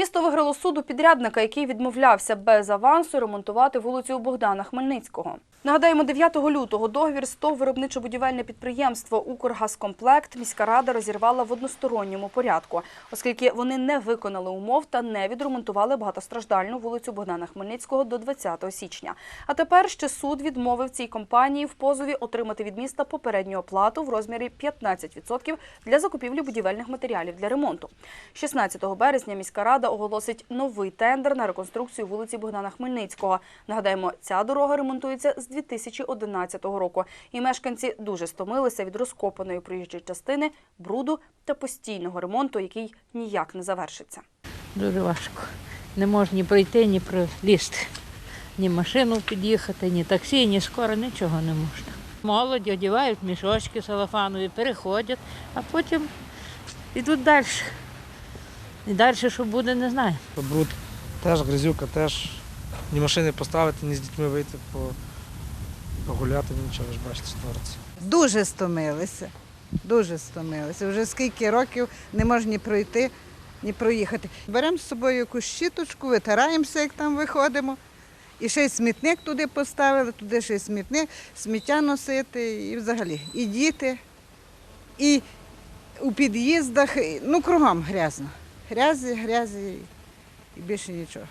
Місто виграло суду підрядника, який відмовлявся без авансу ремонтувати вулицю Богдана Хмельницького. Нагадаємо, 9 лютого договір з ТОВ виробничо-будівельне підприємство «Укргазкомплект» міська рада розірвала в односторонньому порядку, оскільки вони не виконали умов та не відремонтували багатостраждальну вулицю Богдана Хмельницького до 20 січня. А тепер ще суд відмовив цій компанії в позові отримати від міста попередню оплату в розмірі 15% для закупівлі будівельних матеріалів для ремонту. 16 березня міська рада оголосить новий тендер на реконструкцію вулиці Богдана Хмельницького. Нагадаємо, ця дорога ремонтується з 2011 року, і мешканці дуже стомилися від розкопаної проїжджої частини, бруду та постійного ремонту, який ніяк не завершиться. Дуже важко. Не можна ні пройти, ні пролізти. Ні машину під'їхати, ні таксі, ні скоро, нічого не можна. Молодь одягають мішочки салафанові, переходять, а потім йдуть далі. І далі, що буде, не знаю. Бруд теж, грязюка теж. Ні машини поставити, ні з дітьми вийти погуляти, нічого, ж бачите, що твориться. Дуже стомилися. Дуже стомилися. Вже скільки років не можна ні пройти, ні проїхати. Беремо з собою якусь щіточку, витираємося, як там виходимо. І ще й смітник туди поставили, туди ще й смітник, сміття носити і взагалі. І діти, і у під'їздах, ну кругом грязно. Грязі, грязі і більше нічого.